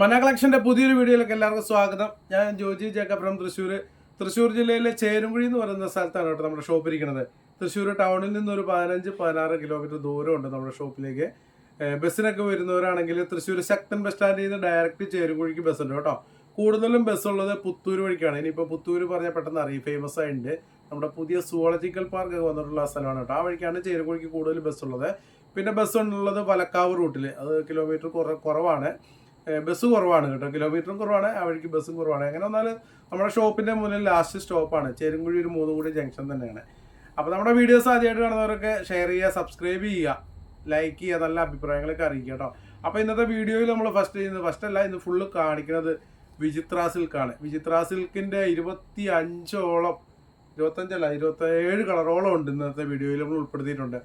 മന കളക്ഷന്റെ പുതിയൊരു വീഡിയോയിലേക്ക് എല്ലാവർക്കും സ്വാഗതം. ഞാൻ ജോജി ജേക്കബ് ഫ്രം തൃശ്ശൂർ തൃശ്ശൂർ ജില്ലയിലെ ചേരുംകുഴി എന്ന് പറയുന്ന സ്ഥലത്താണ് കേട്ടോ നമ്മുടെ ഷോപ്പ് ഇരിക്കുന്നത്. തൃശ്ശൂർ ടൗണിൽ നിന്ന് ഒരു പതിനഞ്ച് പതിനാറ് കിലോമീറ്റർ ദൂരമുണ്ട് നമ്മുടെ ഷോപ്പിലേക്ക്. ബസ്സിനൊക്കെ വരുന്നവരാണെങ്കിൽ തൃശ്ശൂർ ശക്തൻ ബസ് സ്റ്റാൻഡിൽ നിന്ന് ഡയറക്റ്റ് ചേരുംകുഴിക്ക് ബസ് ഉണ്ട് കേട്ടോ. കൂടുതലും ബസ് ഉള്ളത് പുത്തൂർ വഴിക്കാണ്. ഇനിയിപ്പോൾ പുത്തൂർ പറഞ്ഞാൽ പെട്ടെന്ന് അറിയും. ഫേമസ് ആയിട്ടുണ്ട് നമ്മുടെ പുതിയ സുവോളജിക്കൽ പാർക്ക് വന്നിട്ടുള്ള സ്ഥലമാണ് കേട്ടോ. ആ വഴിക്കാണ് ചേരുംകുഴിക്ക് കൂടുതൽ ബസ്സുള്ളത്. പിന്നെ ബസ് ഉള്ളത് വലക്കാവ് റൂട്ടിൽ അത് കിലോമീറ്റർ കുറ കുറവാണ്. ബസ് കുറവാണ് കേട്ടോ. കിലോമീറ്ററും കുറവാണ് ആ വഴിക്ക് ബസ്സും കുറവാണ്. അങ്ങനെ വന്നാൽ നമ്മുടെ ഷോപ്പിന്റെ മുന്നിൽ ലാസ്റ്റ് സ്റ്റോപ്പാണ് ചേരുംകുഴി ഒരു മൂന്നും കൂടി ജംഗ്ഷൻ തന്നെയാണ്. അപ്പോൾ നമ്മുടെ വീഡിയോസ് ആദ്യമായിട്ട് കാണുന്നവരൊക്കെ ഷെയർ ചെയ്യുക സബ്സ്ക്രൈബ് ചെയ്യുക ലൈക്ക് ചെയ്യുക നല്ല അഭിപ്രായങ്ങളൊക്കെ അറിയിക്കുക കേട്ടോ. അപ്പോൾ ഇന്നത്തെ വീഡിയോയിൽ നമ്മൾ ഫസ്റ്റ് ചെയ്യുന്നത് ഫസ്റ്റ് അല്ല ഇന്ന് ഫുള്ള് കാണിക്കുന്നത് വിചിത്ര സിൽക്കാണ് വിചിത്ര സിൽക്കിന്റെ ഇരുപത്തി അഞ്ചോളം ഇരുപത്തഞ്ചല്ല ഇരുപത്തേഴ് കളറോളം ഉണ്ട് ഇന്നത്തെ വീഡിയോയിൽ നമ്മൾ ഉൾപ്പെടുത്തിയിട്ടുണ്ട്.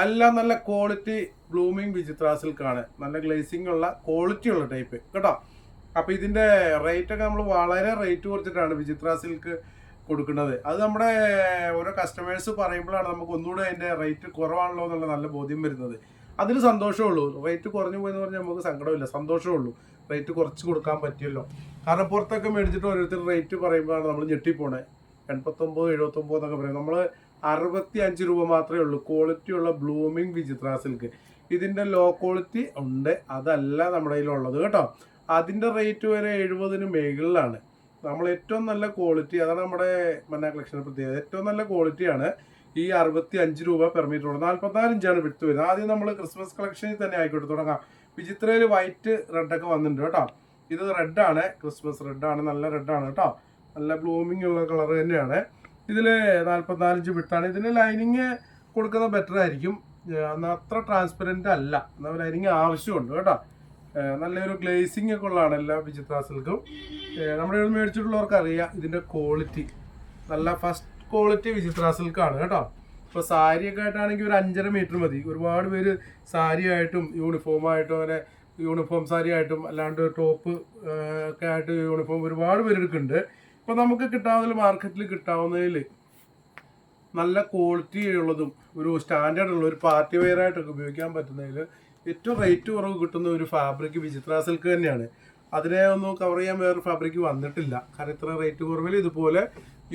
എല്ലാം നല്ല ക്വാളിറ്റി ബ്ലൂമിങ് വിചിത്ര സിൽക്കാണ് നല്ല ഗ്ലേസിംഗ് ഉള്ള ക്വാളിറ്റി ഉള്ള ടൈപ്പ് കേട്ടോ? അപ്പൊ ഇതിന്റെ റേറ്റ് ഒക്കെ നമ്മൾ വളരെ റേറ്റ് കുറച്ചിട്ടാണ് വിചിത്ര സിൽക്ക് കൊടുക്കുന്നത്. അത് നമ്മുടെ ഓരോ കസ്റ്റമേഴ്സ് പറയുമ്പോഴാണ് നമുക്ക് ഒന്നുകൂടെ അതിന്റെ റേറ്റ് കുറവാണല്ലോ എന്നുള്ള നല്ല ബോധ്യം വരുന്നത്. അതിൽ സന്തോഷമുള്ളൂ റേറ്റ് കുറഞ്ഞു പോയെന്ന് പറഞ്ഞാൽ നമുക്ക് സങ്കടമില്ല. സന്തോഷമുള്ളൂ റേറ്റ് കുറച്ച് കൊടുക്കാൻ പറ്റിയല്ലോ. കാരണം പുറത്തൊക്കെ മേടിച്ചിട്ട് ഓരോരുത്തർ റേറ്റ് പറയുമ്പോഴാണ് നമ്മൾ ഞെട്ടിപ്പോണേ. എൺപത്തൊമ്പത് എഴുപത്തൊമ്പത് എന്നൊക്കെ പറയും. നമ്മൾ അറുപത്തി അഞ്ച് രൂപ മാത്രമേ ഉള്ളൂ. ക്വാളിറ്റി ഉള്ള ബ്ലൂമിംഗ് വിചിത്ര സിൽക്ക് ഇതിന്റെ ലോ ക്വാളിറ്റി ഉണ്ട്. അതല്ല നമ്മുടെ കയ്യിലുള്ളത് കേട്ടോ. അതിന്റെ റേറ്റ് വരെ എഴുപതിന് മേഖലയിലാണ് നമ്മൾ ഏറ്റവും നല്ല ക്വാളിറ്റി അതാണ് നമ്മുടെ മന്ന കളക്ഷന്റെ പ്രത്യേകത. ഏറ്റവും നല്ല ക്വാളിറ്റിയാണ് ഈ അറുപത്തി അഞ്ച് രൂപ പെർ മീറ്റർ ഉള്ളത്. നാല്പത്തിനാല് ഇഞ്ചാണ് വരുന്നത്. ആദ്യം നമ്മൾ ക്രിസ്മസ് കളക്ഷനിൽ തന്നെ ആയിക്കോട്ടെ തുടങ്ങാം. വിചിത്രയിൽ വൈറ്റ് റെഡൊക്കെ വന്നിട്ടുണ്ട് കേട്ടോ. ഇത് റെഡാണ് ക്രിസ്മസ് റെഡാണ് നല്ല റെഡാണ് കേട്ടോ. നല്ല ബ്ലൂമിംഗ് ഉള്ള കളർ തന്നെയാണ്. ഇതിൽ നാൽപ്പത്തിനാലഞ്ച് വിട്ടാണ് ഇതിന് ലൈനിങ് കൊടുക്കുന്നത് ബെറ്റർ ആയിരിക്കും. എന്നാൽ അത്ര ട്രാൻസ്പെറന്റ് അല്ല. എന്നാൽ ലൈനിങ് ആവശ്യമുണ്ട് കേട്ടോ. നല്ലൊരു ഗ്ലേസിംഗ് ഒക്കെ ഉള്ളതാണ് എല്ലാ വിചിത്ര സിൽക്കും നമ്മുടെ ഇവിടെ മേടിച്ചിട്ടുള്ളവർക്ക് അറിയാം ഇതിന്റെ ക്വാളിറ്റി നല്ല ഫസ്റ്റ് ക്വാളിറ്റി വിചിത്ര സിൽക്കാണ് കേട്ടോ. ഇപ്പോൾ സാരിയൊക്കെ ആയിട്ടാണെങ്കിൽ ഒരു അഞ്ചര മീറ്റർ മതി. ഒരുപാട് പേര് സാരി ആയിട്ടും യൂണിഫോം ആയിട്ടും അങ്ങനെ യൂണിഫോം സാരിയായിട്ടും അല്ലാണ്ട് ടോപ്പ് ഒക്കെ ആയിട്ട് യൂണിഫോം ഒരുപാട് പേര് എടുക്കുന്നുണ്ട്. ഇപ്പം നമുക്ക് കിട്ടാവുന്ന മാർക്കറ്റിൽ കിട്ടാവുന്നതിൽ നല്ല ക്വാളിറ്റി ഉള്ളതും ഒരു സ്റ്റാൻഡേർഡ് ഉള്ള ഒരു പാർട്ടി വെയർ ആയിട്ടൊക്കെ ഉപയോഗിക്കാൻ പറ്റുന്നതിൽ ഏറ്റവും റേറ്റ് കുറവ് കിട്ടുന്ന ഒരു ഫാബ്രിക് വിചിത്ര സിൽക്ക് തന്നെയാണ്. അതിനെ ഒന്നും കവർ ചെയ്യാൻ വേറെ ഫാബ്രിക് വന്നിട്ടില്ല. കാരണം ഇത്ര റേറ്റ് കുറവിൽ ഇതുപോലെ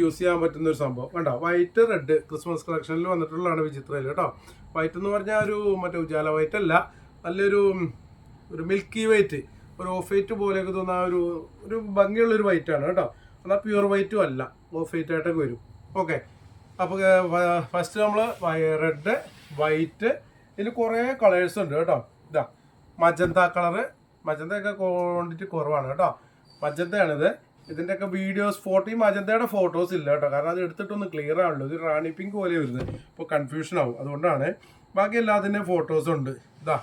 യൂസ് ചെയ്യാൻ പറ്റുന്ന ഒരു സംഭവം. വേണ്ട വൈറ്റ് റെഡ് ക്രിസ്മസ് കളക്ഷനിൽ വന്നിട്ടുള്ളതാണ് വിചിത്രയിൽ കേട്ടോ. വൈറ്റ് എന്ന് പറഞ്ഞാൽ ഒരു മറ്റേ ഉജാല വൈറ്റ് അല്ല. നല്ലൊരു ഒരു മിൽക്കി വൈറ്റ് ഒരു ഓഫ് വൈറ്റ് പോലെയൊക്കെ തോന്നുന്ന ഒരു ഒരു ഭംഗിയുള്ളൊരു വൈറ്റാണ് കേട്ടോ. എന്നാൽ പ്യുവർ വൈറ്റും അല്ല. ഓഫ് വൈറ്റ് ആയിട്ടൊക്കെ വരും. ഓക്കെ അപ്പോൾ ഫസ്റ്റ് നമ്മൾ റെഡ് വൈറ്റ് ഇതിൽ കുറേ കളേഴ്സ് ഉണ്ട് കേട്ടോ. ഇതാ മജന്ത കളറ് മജന്തയൊക്കെ ക്വാണ്ടിറ്റി കുറവാണ് കേട്ടോ. മജന്തയാണിത് ഇതിന്റെയൊക്കെ വീഡിയോസ് ഫോട്ടോ ഈ മജന്തയുടെ ഫോട്ടോസ് ഇല്ല കേട്ടോ. കാരണം അത് എടുത്തിട്ടൊന്ന് ക്ലിയർ ആണല്ലോ ഇത് റാണി പിങ്ക് പോലെ വരുന്നത്. ഇപ്പോൾ കൺഫ്യൂഷൻ ആവും. അതുകൊണ്ടാണ് ബാക്കി എല്ലാത്തിന്റെയും ഫോട്ടോസും ഉണ്ട്. ഇതാ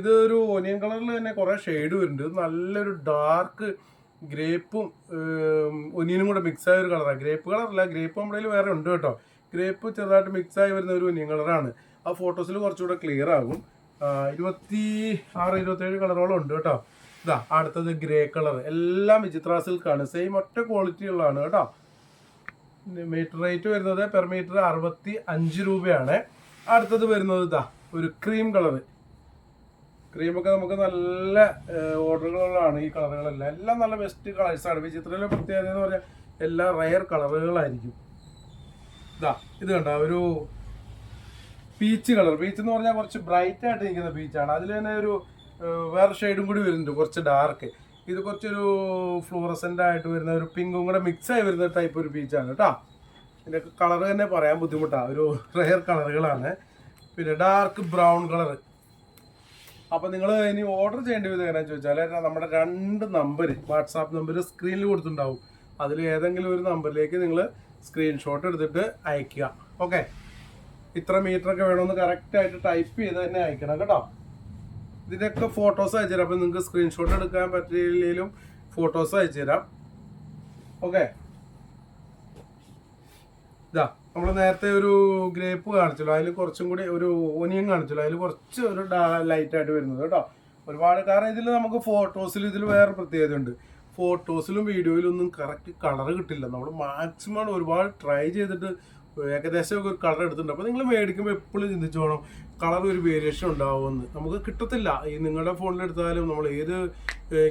ഇത് ഒരു ഒനിയൻ കളറിൽ തന്നെ കുറേ ഷെയ്ഡ് വരുന്നുണ്ട്. നല്ലൊരു ഡാർക്ക് ഗ്രേപ്പും ഒനിയനും കൂടെ മിക്സ് ആയ ഒരു കളറാണ് ഗ്രേപ്പ് കളറല്ല ഗ്രേപ്പ് നമ്മുടെ കയ്യിൽ വേറെ ഉണ്ട് കേട്ടോ. ഗ്രേപ്പ് ചെറുതായിട്ട് മിക്സ് ആയി വരുന്ന ഒരു ഒനിയൻ കളറാണ് ആ ഫോട്ടോസിൽ കുറച്ചുകൂടെ ക്ലിയർ ആകും. ഇരുപത്തി ആറ് ഇരുപത്തേഴ് കളറോളം ഉണ്ട് കേട്ടോ. ഇതാ അടുത്തത് ഗ്രേ കളർ എല്ലാം വിചിത്ര സിൽക്കാണ് സെയിം ഒറ്റ ക്വാളിറ്റി ഉള്ളതാണ് കേട്ടോ. മീറ്റർ റേറ്റ് വരുന്നത് പെർ മീറ്റർ അറുപത്തി അഞ്ച് രൂപയാണ്. അടുത്തത് വരുന്നത് ഇതാ ഒരു ക്രീം കളർ ക്രീമൊക്കെ നമുക്ക് നല്ല ഓർഡറുകളാണ് ഈ കളറുകളെല്ലാം. എല്ലാം നല്ല ബെസ്റ്റ് കളേഴ്സാണ് വിചിത്രയിലെ പ്രത്യേകത എന്ന് പറഞ്ഞാൽ എല്ലാം റയർ കളറുകളായിരിക്കും. ഇതാ ഇത് കണ്ട? ഒരു പീച്ച് കളർ. പീച്ച് എന്ന് പറഞ്ഞാൽ കുറച്ച് ബ്രൈറ്റ് ആയിട്ട് നിൽക്കുന്ന പീച്ചാണ് അതിൽ തന്നെ ഒരു വേറെ ഷെയ്ഡും കൂടി വരുന്നുണ്ട് കുറച്ച് ഡാർക്ക് ഇത് കുറച്ചൊരു ഫ്ലൂറസെന്റ് ആയിട്ട് വരുന്ന ഒരു പിങ്കും കൂടെ മിക്സ് ആയി വരുന്ന ടൈപ്പ് ഒരു പീച്ചാണ് കേട്ടോ. ഇതിന്റെ കളർ തന്നെ പറയാൻ ബുദ്ധിമുട്ടാണ് ഒരു റെയർ കളറുകളാണ്. പിന്നെ ഡാർക്ക് ബ്രൗൺ കളർ അപ്പോൾ നിങ്ങൾ ഇനി ഓർഡർ ചെയ്യേണ്ടി വരും എങ്ങനെയാണെന്ന് ചോദിച്ചാൽ നമ്മുടെ രണ്ട് നമ്പർ വാട്സാപ്പ് നമ്പർ സ്ക്രീനിൽ കൊടുത്തിട്ടുണ്ടാവും. അതിൽ ഏതെങ്കിലും ഒരു നമ്പറിലേക്ക് നിങ്ങൾ സ്ക്രീൻഷോട്ട് എടുത്തിട്ട് അയക്കുക ഓക്കെ ഇത്ര മീറ്റർ ഒക്കെ വേണമെന്ന് കറക്റ്റ് ആയിട്ട് ടൈപ്പ് ചെയ്ത് തന്നെ അയക്കണം കേട്ടോ. ഇതിന്റെയൊക്കെ ഫോട്ടോസ് അയച്ചു തരാം. അപ്പം നിങ്ങൾക്ക് സ്ക്രീൻഷോട്ട് എടുക്കാൻ പറ്റിയില്ലെങ്കിലും ഫോട്ടോസ് അയച്ചു തരാം. ഓക്കെ ഇതാ. നമ്മൾ നേരത്തെ ഒരു ഗ്രേപ്പ് കാണിച്ചല്ലോ അതിൽ കുറച്ചും കൂടി ഒരു ഓനിയൻ കാണിച്ചല്ലോ അതിൽ കുറച്ച് ഒരു ലൈറ്റ് ആയിട്ട് വരുന്നത് കേട്ടോ. ഒരുപാട് കാരണം ഇതിൽ നമുക്ക് ഫോട്ടോസിൽ ഇതിൽ വേറെ പ്രത്യേകത ഉണ്ട് ഫോട്ടോസിലും വീഡിയോയിലും ഒന്നും കറക്റ്റ് കളർ കിട്ടില്ല. നമ്മൾ മാക്സിമം ഒരുപാട് ട്രൈ ചെയ്തിട്ട് ഏകദേശം ഒരു കളർ എടുത്തിട്ടുണ്ട്. അപ്പോൾ നിങ്ങൾ മേടിക്കുമ്പോൾ എപ്പോഴും ചിന്തിച്ചു വേണം കളർ ഒരു വേരിയേഷൻ ഉണ്ടാവുമെന്ന്. നമുക്ക് കിട്ടത്തില്ല. ഈ നിങ്ങളുടെ ഫോണിൽ എടുത്താലും നമ്മൾ ഏത്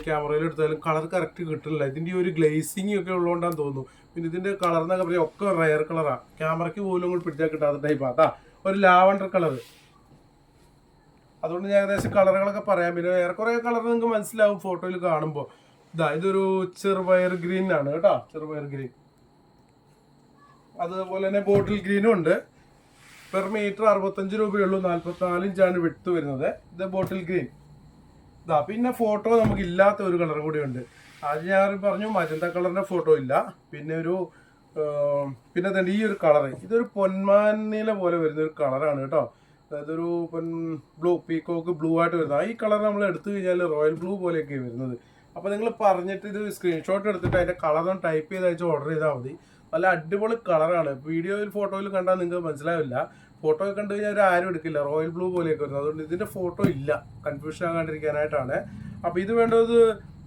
ക്യാമറയിൽ എടുത്താലും കളർ കറക്റ്റ് കിട്ടില്ല ഇതിന്റെ ഒരു ഗ്ലേസിങ് ഒക്കെ ഉള്ളതുകൊണ്ടാന്ന് തോന്നുന്നു. പിന്നെ ഇതിന്റെ കളർ എന്നൊക്കെ പറയാം ഒക്കെ റയർ കളറാണ് ക്യാമറയ്ക്ക് പോലും കൂടി പിടിച്ചാൽ കിട്ടാത്ത ടൈപ്പാണ് അതാ ഒരു ലാവണ്ടർ കളർ അതുകൊണ്ട് ഞാൻ ഏകദേശം കളറുകളൊക്കെ പറയാം. പിന്നെ ഏറെക്കുറെ കളർ നിങ്ങൾക്ക് മനസ്സിലാവും ഫോട്ടോയിൽ കാണുമ്പോൾ ഇതാ ഇതൊരു ചെറുപയർ ഗ്രീൻ ആണ് കേട്ടോ. ചെറുപയർ ഗ്രീൻ അതുപോലെ തന്നെ ബോട്ടിൽ ഗ്രീനും ഉണ്ട്. പെർ മീറ്റർ അറുപത്തഞ്ച് രൂപയുള്ളൂ നാല്പത്തിനാല് ഇഞ്ചാണ് വിട്ട് വരുന്നത്. ഇത് ബോട്ടിൽ ഗ്രീൻ. ഇതാ പിന്നെ ഫോട്ടോ നമുക്ക് ഇല്ലാത്ത ഒരു കളർ കൂടി ഉണ്ട്. അത് ഞാൻ പറഞ്ഞു മജന്ത കളറിന്റെ ഫോട്ടോ ഇല്ല. പിന്നെ ഒരു പിന്നെ തന്നെ ഈ ഒരു കളർ ഇതൊരു പൊന്മാനീല പോലെ വരുന്ന ഒരു കളറാണ് കേട്ടോ. അതായത് ഒരു പൊൻ ബ്ലൂ പീക്കോക്ക് ബ്ലൂ ആയിട്ട് വരുന്നത്. ഈ കളർ നമ്മൾ എടുത്തു കഴിഞ്ഞാൽ റോയൽ ബ്ലൂ പോലെയൊക്കെ വരുന്നത്. അപ്പോൾ നിങ്ങൾ പറഞ്ഞിട്ട് ഇത് സ്ക്രീൻഷോട്ട് എടുത്തിട്ട് അതിന്റെ കളറും ടൈപ്പ് ചെയ്ത് അയച്ച് ഓർഡർ ചെയ്താൽ മതി. നല്ല അടിപൊളി കളറാണ്. വീഡിയോയിൽ ഫോട്ടോയിൽ കണ്ടാൽ നിങ്ങൾക്ക് മനസ്സിലാവില്ല. ഫോട്ടോ ഒക്കെ കണ്ടു കഴിഞ്ഞാൽ ആരും എടുക്കില്ല. റോയൽ ബ്ലൂ പോലെയൊക്കെ വരുന്നത്. അതുകൊണ്ട് ഇതിന്റെ ഫോട്ടോ ഇല്ല. കൺഫ്യൂഷൻ ആകാണ്ടിരിക്കാനായിട്ടാണ് അപ്പോൾ ഇത് വേണ്ടത്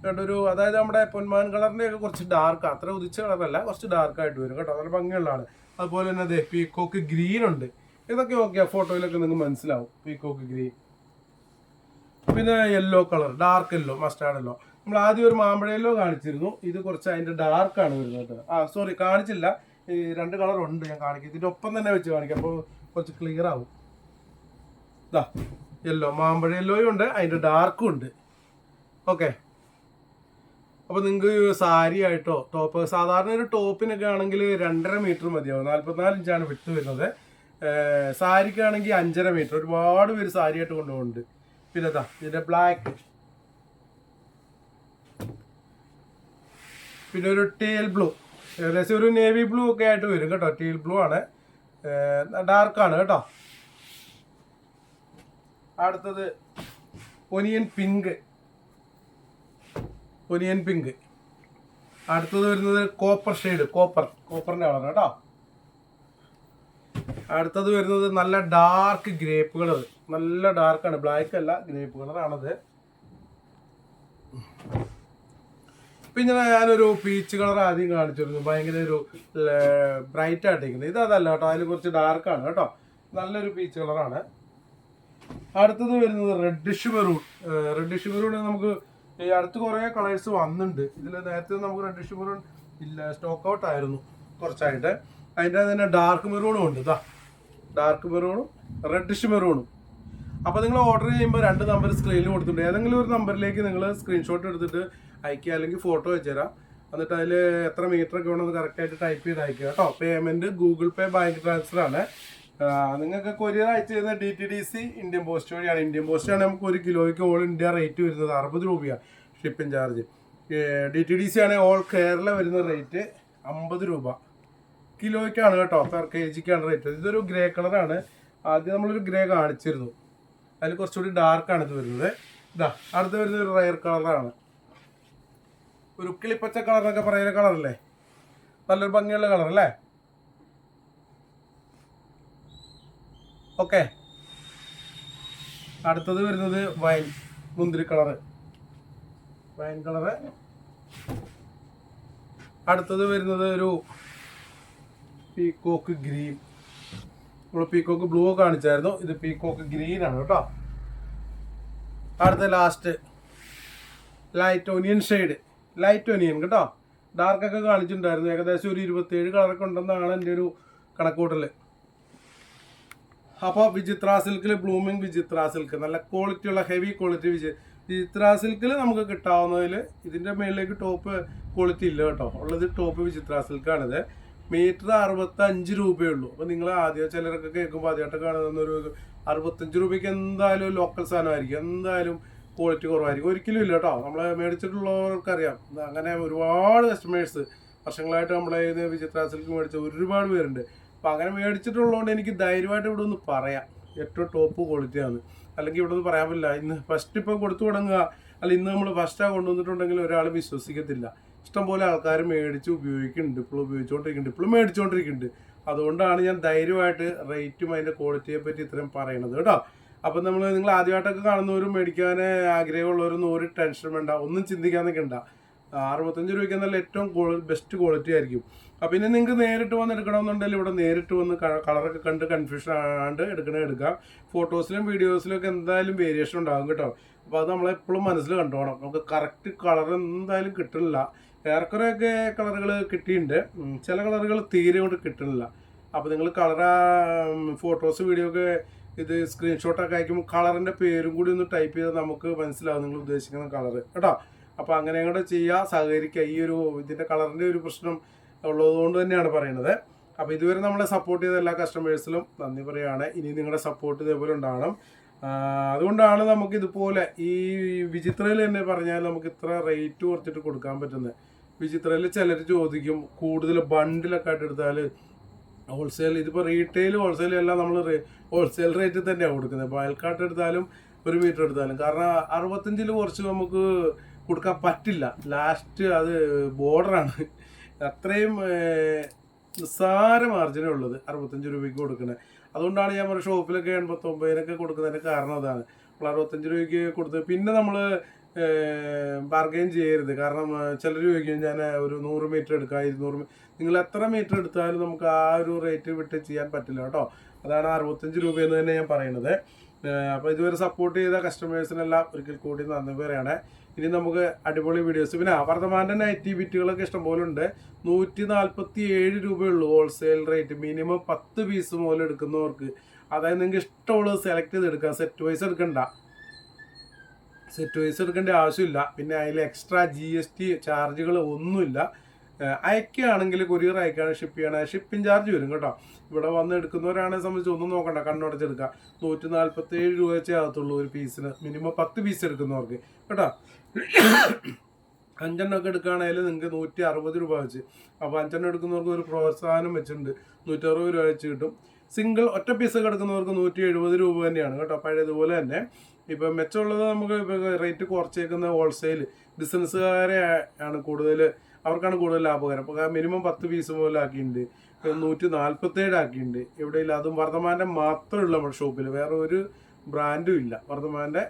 വേണ്ട ഒരു അതായത് നമ്മുടെ പൊന്മാൻ കളറിന്റെ ഒക്കെ കുറച്ച് ഡാർക്ക് അത്ര ഉദിച്ച കളറല്ല കുറച്ച് ഡാർക്ക് ആയിട്ട് വരും കേട്ടോ. നല്ല ഭംഗിയുള്ളതാണ് അതുപോലെ തന്നെ അതെ പീക്കോക്ക് ഗ്രീൻ ഉണ്ട്. ഇതൊക്കെ ഓക്കെ ഫോട്ടോയിലൊക്കെ നിങ്ങൾക്ക് മനസ്സിലാവും. പീക്കോക്ക് ഗ്രീൻ പിന്നെ yellow colour dark yellow mustard yellow നമ്മൾ ആദ്യം ഒരു മാമ്പഴയിലോ കാണിച്ചിരുന്നു. ഇത് കുറച്ച് അതിന്റെ ഡാർക്ക് ആണ് വരുന്നത് ആ സോറി കാണിച്ചില്ല. ഈ രണ്ട് കളർ ഉണ്ട് ഞാൻ കാണിക്കാം. ഇതിന്റെ ഒപ്പം തന്നെ വെച്ച് കാണിക്കാം. അപ്പോൾ കുറച്ച് ക്ലിയർ ആവും. ഇതാ യെല്ലോ മാമ്പഴ യെല്ലോയും ഉണ്ട് അതിന്റെ ഡാർക്കും ഉണ്ട്. ഓക്കെ അപ്പോൾ നിങ്ങൾക്ക് സാരി ആയിട്ടോ ടോപ്പ് സാധാരണ ഒരു ടോപ്പിനൊക്കെ ആണെങ്കിൽ രണ്ടര മീറ്റർ മതിയാവും. നാല്പത്തിനാല് ഇഞ്ചാണ് വിട്ട് വരുന്നത്. സാരിക്കാണെങ്കിൽ അഞ്ചര മീറ്റർ ഒരുപാട് പേര് സാരി ആയിട്ട് കൊണ്ടുപോകുന്നുണ്ട്. പിന്നെ ഇതാ ഇതിന്റെ ബ്ലാക്ക് പിന്നെ ഒരു ടീൽ ബ്ലൂ. ഏകദേശം ഒരു നേവി ബ്ലൂ ഒക്കെ ആയിട്ട് വരും കേട്ടോ. ടീൽ ബ്ലൂ ആണ്. ഡാർക്കാണ് കേട്ടോ. അടുത്തത് ഒനിയൻ പിങ്ക്. Onion pink. അടുത്തത് വരുന്നത് കോപ്പർ ഷെയ്ഡ്. കോപ്പർ. കോപ്പറിന്റെ കളർ കേട്ടോ. അടുത്തത് വരുന്നത് നല്ല ഡാർക്ക് ഗ്രേപ്പ് കളർ നല്ല ഡാർക്കാണ് ബ്ലാക്ക് അല്ല ഗ്രേപ്പ് കളറാണത്. പിന്നെ ഞാനൊരു പീച്ച് കളർ ആദ്യം കാണിച്ചിരുന്നു. ഭയങ്കര ഒരു ബ്രൈറ്റ് ആയിട്ടിരിക്കുന്നത് ഇത് അതല്ല കേട്ടോ അതിൽ കുറച്ച് ആണ് കേട്ടോ. നല്ലൊരു പീച്ച് കളറാണ് അടുത്തത് വരുന്നത് റെഡിഷ് മെറൂൺ റെഡിഷ് മെറൂൺ നമുക്ക് ഈ അടുത്ത് കുറേ കളേഴ്സ് വന്നിട്ടുണ്ട് ഇതിൽ നേരത്തെ നമുക്ക് റെഡിഷ് മെറൂൺ ഇല്ല സ്റ്റോക്ക് ഔട്ട് ആയിരുന്നു കുറച്ചായിട്ട്. അതിന്റെ തന്നെ ഡാർക്ക് മെറൂണും ഉണ്ട് ഇതാ ഡാർക്ക് മെറൂണും റെഡിഷ് മെറൂണും അപ്പോൾ നിങ്ങൾ ഓർഡർ ചെയ്യുമ്പോൾ രണ്ട് നമ്പർ സ്ക്രീനിൽ കൊടുത്തിട്ടുണ്ട്. ഏതെങ്കിലും ഒരു നമ്പറിലേക്ക് നിങ്ങൾ സ്ക്രീൻഷോട്ട് എടുത്തിട്ട് അയക്കുക അല്ലെങ്കിൽ ഫോട്ടോ വെച്ചുതരാം എന്നിട്ട് അതിൽ എത്ര മീറ്റർ ഒക്കെ വേണമെന്ന് കറക്റ്റായിട്ട് ടൈപ്പ് ചെയ്ത് അയക്കുക കേട്ടോ. Payment Google Pay bank transfer ആണ്. നിങ്ങൾക്ക് കൊറിയർ അയച്ചു തരുന്ന D T D C Indian post വഴിയാണ്. ഇന്ത്യൻ പോസ്റ്റ് ആണ് നമുക്ക് ഒരു കിലോയ്ക്ക് ഓൾ ഇന്ത്യ റേറ്റ് വരുന്നത് അറുപത് രൂപയാണ് shipping charge D T D C ആണെങ്കിൽ ഓൾ കേരള വരുന്ന റേറ്റ് അമ്പത് രൂപ. കിലോയ്ക്കാണ് കേട്ടോ പെർ കെ ജിക്കാണ് റേറ്റ് ഇതൊരു ഗ്രേ കളറാണ് ആദ്യം നമ്മളൊരു ഗ്രേ കാണിച്ചിരുന്നു. അതിൽ കുറച്ചുകൂടി ഡാർക്കാണ് ഇത് വരുന്നത്. ഇതാ അടുത്ത് വരുന്നത് ഒരു റയർ കളറാണ് ഒരു കിളിപ്പച്ച കളർ എന്നൊക്കെ പറയുന്ന കളറല്ലേ നല്ലൊരു ഭംഗിയുള്ള കളർ അല്ലേ? ഓക്കെ അടുത്തത് വരുന്നത് വൈൻ മുന്തിരി കളറ് വൈൻ കളറ് അടുത്തത് വരുന്നത് ഒരു പീക്കോക്ക് ഗ്രീൻ നമ്മൾ പീക്കോക്ക് ബ്ലൂ കാണിച്ചായിരുന്നു. ഇത് പീക്കോക്ക് ഗ്രീൻ ആണ് കേട്ടോ. അടുത്ത last light onion shade light onion കേട്ടോ. ഡാർക്ക് ഒക്കെ കാണിച്ചിട്ടുണ്ടായിരുന്നു. ഏകദേശം ഒരു ഇരുപത്തേഴ് കളറൊക്കെ ഉണ്ടെന്നാണ് എന്റെ ഒരു കണക്കൂട്ടൽ അപ്പോൾ വിചിത്ര സിൽക്കിൽ ബ്ലൂമിങ് വിചിത്ര സിൽക്ക് നല്ല ക്വാളിറ്റിയുള്ള ഹെവി ക്വാളിറ്റി വിചി വിചിത്ര സിൽക്കിൽ നമുക്ക് കിട്ടാവുന്നതിൽ ഇതിന്റെ മേളിലേക്ക് ടോപ്പ് ക്വാളിറ്റി ഇല്ല കേട്ടോ. ഉള്ളത് ടോപ്പ് വിചിത്ര സിൽക്കാണിത് മീറ്റർ അറുപത്തി അഞ്ച് രൂപയുള്ളൂ അപ്പോൾ നിങ്ങൾ ആദ്യം ചിലരൊക്കെ കേൾക്കുമ്പോൾ ആദ്യമായിട്ട് കാണുന്ന ഒരു അറുപത്തഞ്ച് രൂപയ്ക്ക് എന്തായാലും ലോക്കൽ സാധനമായിരിക്കും. എന്തായാലും ക്വാളിറ്റി കുറവായിരിക്കും. ഒരിക്കലും ഇല്ല കേട്ടോ. നമ്മളെ മേടിച്ചിട്ടുള്ളവർക്കറിയാം. അറിയാം അങ്ങനെ ഒരുപാട് കസ്റ്റമേഴ്സ് വർഷങ്ങളായിട്ട് നമ്മളെ ഇത് വിചിത്ര സിൽക്ക് മേടിച്ച ഒരുപാട് പേരുണ്ട്. അപ്പം അങ്ങനെ മേടിച്ചിട്ടുള്ളതുകൊണ്ട് എനിക്ക് ധൈര്യമായിട്ട് ഇവിടെ ഒന്ന് പറയാം. ഏറ്റവും ടോപ്പ് ക്വാളിറ്റിയാണ് അല്ലെങ്കിൽ ഇവിടെ ഒന്ന് പറയാൻ പറ്റില്ല. ഇന്ന് ഫസ്റ്റ് ഇപ്പോൾ കൊടുത്തു തുടങ്ങുക. അല്ല ഇന്ന് നമ്മൾ ഫസ്റ്റാണ് കൊണ്ടുവന്നിട്ടുണ്ടെങ്കിൽ ഒരാൾ വിശ്വസിക്കത്തില്ല. ഇഷ്ടംപോലെ ആൾക്കാർ മേടിച്ച് ഉപയോഗിക്കുന്നുണ്ട്. ഇപ്പോൾ ഉപയോഗിച്ചുകൊണ്ടിരിക്കുന്നുണ്ട് ഇപ്പോഴും മേടിച്ചുകൊണ്ടിരിക്കുന്നുണ്ട് അതുകൊണ്ടാണ് ഞാൻ ധൈര്യമായിട്ട് റേറ്റും അതിന്റെ ക്വാളിറ്റിയെ പറ്റി ഇത്രയും പറയണത് കേട്ടോ. അപ്പം നമ്മൾ നിങ്ങൾ ആദ്യമായിട്ടൊക്കെ കാണുന്നവരും മേടിക്കാൻ ആഗ്രഹമുള്ളവരൊന്നും ഒരു ടെൻഷൻ വേണ്ട. ഒന്നും ചിന്തിക്കാൻ നിൽക്കണ്ട. അറുപത്തഞ്ച് രൂപയ്ക്ക് നല്ല ഏറ്റവും ബെസ്റ്റ് ക്വാളിറ്റി ആയിരിക്കും. അപ്പം പിന്നെ നിങ്ങൾക്ക് നേരിട്ട് വന്ന് എടുക്കണമെന്നുണ്ടെങ്കിൽ ഇവിടെ നേരിട്ട് വന്ന് കളറൊക്കെ കണ്ട് കൺഫ്യൂഷൻ ആണ്ട് എടുക്കണേ എടുക്കാം. ഫോട്ടോസിലും വീഡിയോസിലും ഒക്കെ എന്തായാലും വേരിയേഷൻ ഉണ്ടാകും കേട്ടോ. അപ്പോൾ അത് നമ്മളെപ്പോഴും മനസ്സിൽ കണ്ടോണം. നമുക്ക് കറക്റ്റ് കളർ എന്തായാലും കിട്ടുന്നില്ല ഏറെക്കുറെയൊക്കെ കളറുകൾ കിട്ടിയിട്ടുണ്ട്. ചില കളറുകൾ തീരെ കൊണ്ട് കിട്ടുന്നില്ല അപ്പോൾ നിങ്ങൾ കളർ ഫോട്ടോസ് വീഡിയോ ഒക്കെ ഇത് സ്ക്രീൻഷോട്ടൊക്കെ അയക്കുമ്പോൾ കളറിന്റെ പേരും കൂടി ഒന്ന് ടൈപ്പ് ചെയ്താൽ നമുക്ക് മനസ്സിലാവും നിങ്ങൾ ഉദ്ദേശിക്കുന്ന കളർ കേട്ടോ? അപ്പോൾ അങ്ങനെ കൂടെ ചെയ്യുക സഹകരിക്കുക ഈ ഒരു ഇതിന്റെ കളറിന്റെ ഒരു പ്രശ്നം ഉള്ളതുകൊണ്ട് തന്നെയാണ് പറയുന്നത് അപ്പോൾ ഇതുവരെ നമ്മളെ സപ്പോർട്ട് ചെയ്ത എല്ലാ കസ്റ്റമേഴ്സിലും നന്ദി പറയുകയാണ് ഇനി നിങ്ങളുടെ സപ്പോർട്ട് ഇതേപോലെ ഉണ്ടാവണം. ആ, അതുകൊണ്ടാണ് നമുക്ക് ഇതുപോലെ ഈ വിചിത്രയിൽ തന്നെ പറഞ്ഞാൽ നമുക്ക് ഇത്ര റേറ്റ് കുറച്ചിട്ട് കൊടുക്കാൻ പറ്റുന്നത്. വിചിത്രയിൽ ചിലർ ചോദിക്കും കൂടുതൽ ബണ്ടിലൊക്കെ ആയിട്ട് എടുത്താൽ ഹോൾസെയിൽ ഇതിപ്പോൾ റീറ്റെയിൽ ഹോൾസെയിൽ എല്ലാം നമ്മൾ ഹോൾസെയിൽ റേറ്റിൽ തന്നെയാണ് കൊടുക്കുന്നത്. ബയൽക്കാട്ട് എടുത്താലും ഒരു മീറ്റർ എടുത്താലും. കാരണം അറുപത്തഞ്ചിൽ കുറച്ച് നമുക്ക് കൊടുക്കാൻ പറ്റില്ല. ലാസ്റ്റ് അത് ബോർഡറാണ് അത്രയും നിസ്സാര മാർജിനേ ഉള്ളത് അറുപത്തഞ്ച് രൂപയ്ക്ക് കൊടുക്കുന്നത് അതുകൊണ്ടാണ് ഞാൻ പറഞ്ഞത് ഷോപ്പിലൊക്കെ എൺപത്തൊമ്പതിനൊക്കെ കൊടുക്കുന്നതിന്റെ കാരണം അതാണ്. നമ്മൾ അറുപത്തഞ്ച് രൂപയ്ക്ക് കൊടുത്ത് പിന്നെ നമ്മൾ ബാർഗെയിൻ ചെയ്യരുത്. കാരണം ചിലർ ചോദിക്കും ഞാൻ ഒരു നൂറ് മീറ്റർ എടുക്കാം ഇരുന്നൂറ് നിങ്ങൾ എത്ര മീറ്റർ എടുത്താലും നമുക്ക് ആ ഒരു റേറ്റ് വിട്ട് ചെയ്യാൻ പറ്റില്ല കേട്ടോ. അതാണ് അറുപത്തഞ്ച് രൂപയെന്ന് തന്നെ ഞാൻ പറയുന്നത്. അപ്പോൾ ഇതുവരെ സപ്പോർട്ട് ചെയ്ത കസ്റ്റമേഴ്സിനെല്ലാം ഒരിക്കൽ കൂടി നന്ദി പറയണേ ഇനി നമുക്ക് അടിപൊളി വീഡിയോസ് പിന്നെ വർത്തമാന്റെ നൈറ്റി ബിറ്റുകളൊക്കെ ഇഷ്ടംപോലെ ഉണ്ട് നൂറ്റി നാൽപ്പത്തി ഏഴ് രൂപയുള്ളൂ ഹോൾസെയിൽ റേറ്റ് മിനിമം പത്ത് പീസ് മുതൽ എടുക്കുന്നവർക്ക്. അതായത് നിങ്ങൾക്ക് ഇഷ്ടമുള്ളത് സെലക്ട് ചെയ്ത് എടുക്കാം. സെറ്റ് വൈസ് എടുക്കണ്ട. സെറ്റ് വൈസ് എടുക്കേണ്ട ആവശ്യമില്ല. പിന്നെ അതിൽ എക്സ്ട്രാ ജി എസ് ടി ചാർജുകൾ ഒന്നുമില്ല. അയക്കുകയാണെങ്കിൽ കൊറിയർ അയക്കുകയാണ് ഷിപ്പ് ചെയ്യണേ. ഷിപ്പിംഗ് ചാർജ് വരും കേട്ടോ. ഇവിടെ വന്ന് എടുക്കുന്നവരാണെ സംബന്ധിച്ച് ഒന്നും നോക്കണ്ട. കണ്ണടച്ചെടുക്കുക. നൂറ്റി നാൽപ്പത്തി ഏഴ് രൂപ വെച്ചേ ഒരു പീസിന് മിനിമം പത്ത് പീസ് എടുക്കുന്നവർക്ക്. കേട്ടോ? അഞ്ചെണ്ണമൊക്കെ എടുക്കുകയാണെങ്കിൽ നിങ്ങൾക്ക് നൂറ്റി അറുപത് രൂപ വെച്ച്. അപ്പോൾ അഞ്ചെണ്ണം എടുക്കുന്നവർക്ക് ഒരു പ്രോത്സാഹനം വെച്ചിട്ടുണ്ട്. നൂറ്റി അറുപത് രൂപ വെച്ച് കിട്ടും. സിംഗിൾ ഒറ്റ പീസ് എടുക്കുന്നവർക്ക് നൂറ്റി എഴുപത് രൂപ തന്നെയാണ് കേട്ടോ. പഴയതുപോലെ തന്നെ. ഇപ്പം മെച്ചമുള്ളത് നമുക്ക് റേറ്റ് കുറച്ചേക്കുന്ന ഹോൾസെയിൽ ബിസിനസ്സുകാരെ ആണ് കൂടുതൽ അവർക്കാണ് കൂടുതൽ ലാഭകരം. അപ്പോൾ മിനിമം പത്ത് പീസ് മുതൽ ആക്കിയിട്ടുണ്ട്. നൂറ്റി നാൽപ്പത്തേഴ് ആക്കിയിട്ടുണ്ട്. എവിടെയില്ല അതും വർദ്ധമാന്റെ മാത്രമേ ഉള്ളൂ നമ്മുടെ ഷോപ്പിൽ വേറെ ഒരു ബ്രാൻഡും ഇല്ല. വർദ്ധമാന്റെ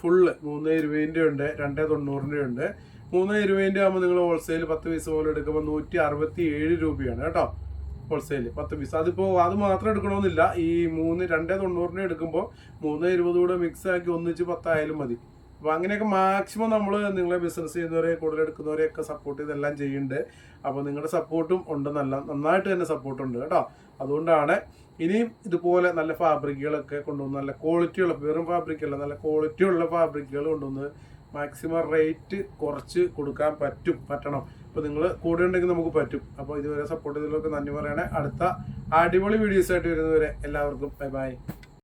ഫുള്ള് മൂന്ന് ഇരുപതിന്റെ ഉണ്ട് രണ്ട് തൊണ്ണൂറിന്റെ ഉണ്ട്. മൂന്ന് ഇരുപതിന്റെ ആകുമ്പോൾ നിങ്ങൾ ഹോൾസെയിൽ പത്ത് പീസ് പോലെ എടുക്കുമ്പോൾ നൂറ്റി അറുപത്തി ഏഴ് രൂപയാണ് കേട്ടോ ഹോൾസെയിൽ പത്ത് പീസ് അതിപ്പോൾ അത് മാത്രം എടുക്കണമെന്നില്ല. ഈ മൂന്ന് രണ്ട് തൊണ്ണൂറിന്റെ എടുക്കുമ്പോൾ മൂന്ന് ഇരുപത് കൂടെ മിക്സ് ആക്കി ഒന്നിച്ച് പത്തായാലും മതി. അപ്പോൾ അങ്ങനെയൊക്കെ മാക്സിമം നമ്മൾ നിങ്ങളെ ബിസിനസ് ചെയ്യുന്നവരെ കൂടുതൽ എടുക്കുന്നവരെയൊക്കെ സപ്പോർട്ട് ചെയ്തെല്ലാം ചെയ്യുന്നുണ്ട്. അപ്പോൾ നിങ്ങളുടെ സപ്പോർട്ടും ഉണ്ട്. നല്ല നന്നായിട്ട് തന്നെ സപ്പോർട്ട് ഉണ്ട് കേട്ടോ. അതുകൊണ്ടാണ് ഇനിയും ഇതുപോലെ നല്ല ഫാബ്രിക്കുകളൊക്കെ കൊണ്ടുവന്ന് നല്ല ക്വാളിറ്റിയുള്ള വെറും ഫാബ്രിക്കല്ല നല്ല ക്വാളിറ്റി ഉള്ള ഫാബ്രിക്കുകൾ കൊണ്ടുവന്ന് മാക്സിമം റേറ്റ് കുറച്ച് കൊടുക്കാൻ പറ്റും പറ്റണം. അപ്പോൾ നിങ്ങൾ കൂടെ ഉണ്ടെങ്കിൽ നമുക്ക് പറ്റും. അപ്പോൾ ഇതുവരെ സപ്പോർട്ട് ചെയ്തതിലൊക്കെ നന്ദി പറയണേ. അടുത്ത അടിപൊളി വീഡിയോസ് ആയിട്ട് വരുന്നവരെ എല്ലാവർക്കും ബൈ ബൈ